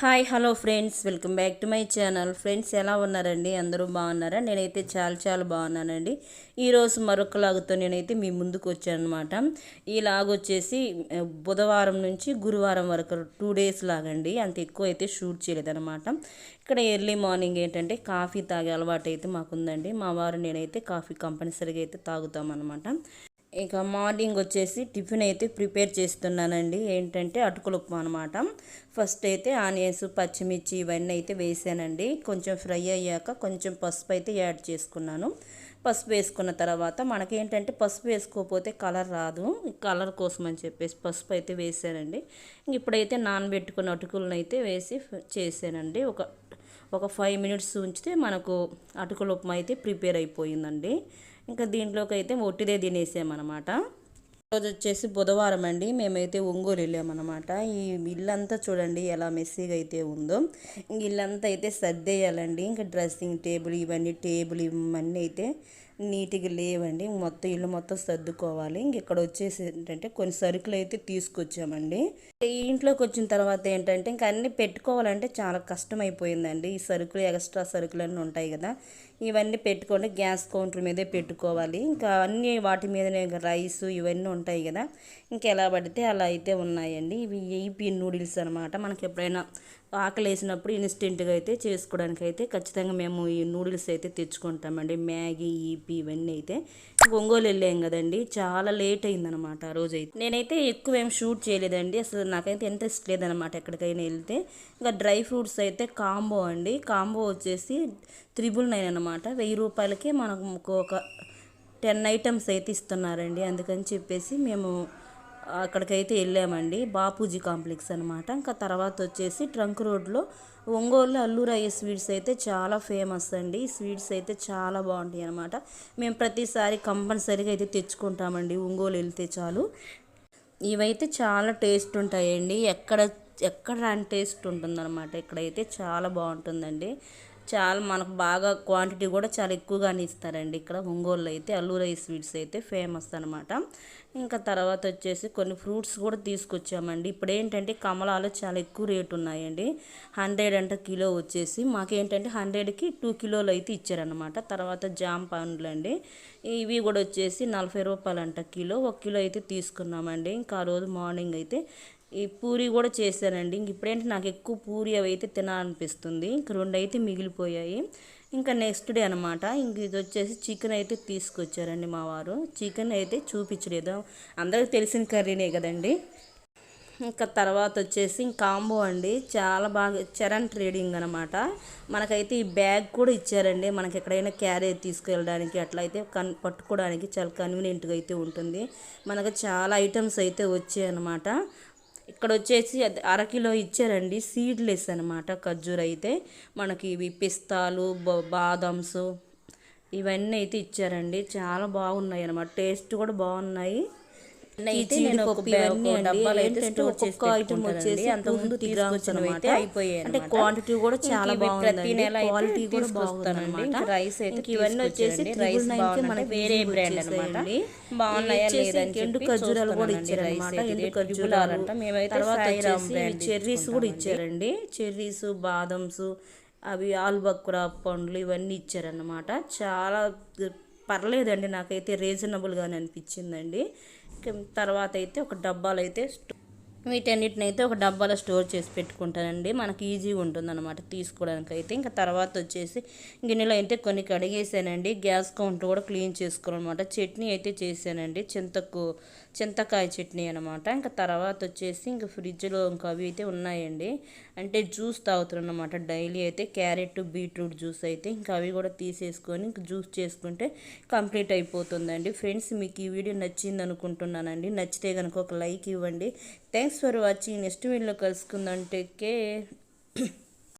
Hi hello friends. Welcome back to my channel. Friends ఎలా ఉన్నారండి? అందరూ బాగున్నారా? నేనైతే చాలా చాలా బాగున్నానండి. ఈరోజు మరొక లాగుతో నేనైతే మీ ముందుకు వచ్చానమాట. ఈ లాగ్ వచ్చేసి బుధవారం నుంచి గురువారం వరకు టూ డేస్ లాగండి. అంత ఎక్కువ అయితే షూట్ చేయలేదన్నమాట. ఇక్కడ ఎర్లీ మార్నింగ్ ఏంటంటే కాఫీ తాగే అలవాటు అయితే మాకుందండి. మా వారు నేనైతే కాఫీ కంపల్సరీగా అయితే తాగుతామన్నమాట. ఇక మార్నింగ్ వచ్చేసి టిఫిన్ అయితే ప్రిపేర్ చేస్తున్నానండి. ఏంటంటే అటుకులు ఉప్మా అనమాట ఫస్ట్ అయితే ఆనియన్స్ పచ్చిమిర్చి ఇవన్నీ అయితే వేసానండి. కొంచెం ఫ్రై అయ్యాక కొంచెం పసుపు అయితే యాడ్ చేసుకున్నాను. పసుపు వేసుకున్న తర్వాత మనకేంటంటే పసుపు వేసుకోకపోతే కలర్ రాదు. కలర్ కోసం అని చెప్పేసి పసుపు అయితే వేసానండి. ఇప్పుడైతే నానబెట్టుకున్న అటుకులను అయితే వేసి చేసానండి. ఒక ఒక ఫైవ్ మినిట్స్ ఉంచితే మనకు అటుకుల ఉప్మా అయితే ప్రిపేర్ అయిపోయిందండి. ఇంకా దీంట్లోకి అయితే ఒట్టిదే తినేసామన్నమాట. రోజు వచ్చేసి బుధవారం అండి. మేమైతే ఒంగోలు వెళ్ళామన్నమాట. ఈ ఇల్లంతా చూడండి ఎలా మెస్సీగా అయితే ఉందో. ఇంక ఇల్లంతా అయితే సర్దేయాలండి. ఇంకా డ్రెస్సింగ్ టేబుల్ ఇవన్నీ టేబుల్ ఇవన్నీ అయితే నీట్గా లేవండి. మొత్తం ఇల్లు మొత్తం సర్దుకోవాలి. ఇంక ఇక్కడ వచ్చేసి ఏంటంటే కొన్ని సరుకులు అయితే తీసుకొచ్చామండి. ఇంట్లోకి వచ్చిన తర్వాత ఏంటంటే ఇంకా అన్నీ పెట్టుకోవాలంటే చాలా కష్టం అయిపోయిందండి ఈ సరుకులు ఎక్స్ట్రా సరుకులు అన్నీ ఉంటాయి కదా. ఇవన్నీ పెట్టుకోండి గ్యాస్ కౌంటర్ మీదే పెట్టుకోవాలి. ఇంకా అన్నీ వాటి మీదనే రైస్ ఇవన్నీ ఉంటాయి కదా. ఇంకా ఎలా పడితే అలా అయితే ఉన్నాయండి. ఇవి ఏపీ నూడిల్స్ అనమాట మనకి ఎప్పుడైనా ఆకలి వేసినప్పుడు ఇన్స్టెంట్గా అయితే చేసుకోవడానికి అయితే ఖచ్చితంగా మేము ఈ నూడిల్స్ అయితే తెచ్చుకుంటామండి. మ్యాగీ ఈపీ ఇవన్నీ అయితే ఒంగోలు వెళ్ళాం కదండి. చాలా లేట్ అయిందనమాట ఆ రోజు అయితే నేనైతే ఎక్కువ ఏం షూట్ చేయలేదండి. అసలు నాకైతే ఇంట్రెస్ట్ లేదనమాట ఎక్కడికైనా వెళ్తే. ఇంకా డ్రై ఫ్రూట్స్ అయితే కాంబో అండి. కాంబో వచ్చేసి త్రిబుల్ నైన్ అనమాట. వెయ్యి రూపాయలకే మనకు ఒక టెన్ ఐటమ్స్ అయితే ఇస్తున్నారండి. అందుకని చెప్పేసి మేము అక్కడికైతే వెళ్ళామండి. బాపూజీ కాంప్లెక్స్ అనమాట ఇంకా తర్వాత వచ్చేసి ట్రంక్ రోడ్లో ఒంగోలు అల్లూరయ్య స్వీట్స్ అయితే చాలా ఫేమస్ అండి. స్వీట్స్ అయితే చాలా బాగుంటాయి అనమాట మేము ప్రతిసారి కంపల్సరీగా అయితే తెచ్చుకుంటామండి. ఒంగోలు వెళ్తే చాలు. ఇవైతే చాలా టేస్ట్ ఉంటాయండి. ఎక్కడ ఎక్కడ రాని టేస్ట్ ఉంటుందన్నమాట. ఇక్కడైతే చాలా బాగుంటుందండి. చాలా మనకు బాగా క్వాంటిటీ కూడా చాలా ఎక్కువగానే ఇస్తారండి. ఇక్కడ ఒంగోలు అయితే అల్లూరై స్వీట్స్ అయితే ఫేమస్ అనమాట ఇంకా తర్వాత వచ్చేసి కొన్ని ఫ్రూట్స్ కూడా తీసుకొచ్చామండి. ఇప్పుడు ఏంటంటే కమలాలు చాలా ఎక్కువ రేటు ఉన్నాయండి. హండ్రెడ్ అంటే కిలో వచ్చేసి మాకేంటంటే హండ్రెడ్కి టూ కిలోలు అయితే ఇచ్చారనమాట తర్వాత జామ పండ్లు అండి. ఇవి కూడా వచ్చేసి నలభై రూపాయలు అంట కిలో. ఒక కిలో అయితే తీసుకున్నామండి. ఇంకా ఆ రోజు మార్నింగ్ అయితే ఈ పూరి కూడా చేశానండి ఇంక ఇప్పుడేంటి నాకు ఎక్కువ పూరి అవి అయితే తినాలనిపిస్తుంది. ఇంక రెండు అయితే మిగిలిపోయాయి. ఇంకా నెక్స్ట్ డే అనమాట ఇంక ఇది వచ్చేసి చికెన్ అయితే తీసుకొచ్చారండి మా వారు. చికెన్ అయితే చూపించలేదు. అందరికి తెలిసిన కర్రీనే కదండి. ఇంకా తర్వాత వచ్చేసి కాంబో అండి. చాలా బాగా చరణ్ ట్రేడింగ్ అనమాట మనకైతే ఈ బ్యాగ్ కూడా ఇచ్చారండి. మనకి ఎక్కడైనా క్యారేజ్ తీసుకెళ్ళడానికి అట్లా అయితే కన్ పట్టుకోవడానికి చాలా కన్వీనియంట్గా అయితే ఉంటుంది. మనకు చాలా ఐటమ్స్ అయితే వచ్చాయి అనమాట ఇక్కడ వచ్చేసి అది అరకిలో ఇచ్చారండి సీడ్లెస్ అనమాట ఖర్జూర అయితే మనకి ఇవి పిస్తాలు బ- బాదమ్స్ ఇవన్నీ అయితే ఇచ్చారండి. చాలా బాగున్నాయి అనమాట టేస్ట్ కూడా బాగున్నాయి. అయితే నేను ఒక ఇవన్నీ డబ్బాలు అయితే స్టోర్ చేసి ఐటమ్ వచ్చేసి అంత ముందు అయితే అయిపోయాయి అంటే క్వాంటిటీ కూడా చాలా బాగుంది నెల క్వాలిటీ కూడా బాగుందండి రైస్ అయితే ఇవన్నీ వచ్చేసి రైస్ మనకి వేరే బ్రాండ్ అనమాట బాగున్నాయా లేదని ఎండు ఖర్జూరాలు కూడా ఇచ్చారనమాట ఎండు ఖర్జూరాలు అంట మేమైతే తర్వాత చెర్రీస్ కూడా ఇచ్చారండి. చెర్రీస్ బాదమ్స్ అవి ఆల్బక్కుర పండ్లు ఇవన్నీ ఇచ్చారన్నమాట. చాలా పర్లేదండి. నాకైతే రీజనబుల్గానే అనిపించిందండి. తర్వాత అయితే ఒక డబ్బాలు అయితే వీటన్నిటినైతే వీటన్నిటిని అయితే ఒక డబ్బాలో స్టోర్ చేసి పెట్టుకుంటానండి. మనకి ఈజీగా ఉంటుందన్నమాట తీసుకోవడానికి అయితే ఇంకా తర్వాత వచ్చేసి గిన్నెలో అయితే కొన్ని కడిగేసానండి. గ్యాస్ కౌంటర్ కూడా క్లీన్ చేసుకోవాలన్నమాట. చట్నీ అయితే చేశానండి. చింతకు చింతకాయ చట్నీ అనమాట ఇంకా తర్వాత వచ్చేసి ఇంకా ఫ్రిడ్జ్లో ఇంకా అవి అయితే ఉన్నాయండి. అంటే జ్యూస్ తాగుతున్నమాట డైలీ అయితే క్యారెట్ బీట్రూట్ జ్యూస్ అయితే ఇంకా అవి కూడా తీసేసుకొని ఇంకా జ్యూస్ చేసుకుంటే కంప్లీట్ అయిపోతుందండి. ఫ్రెండ్స్ మీకు ఈ వీడియో నచ్చింది అనుకుంటున్నానండి నచ్చితే కనుక ఒక లైక్ ఇవ్వండి. థ్యాంక్స్ ఫర్ వాచింగ్ నెక్స్ట్ వీడియోలో కలుసుకుందాం. Take care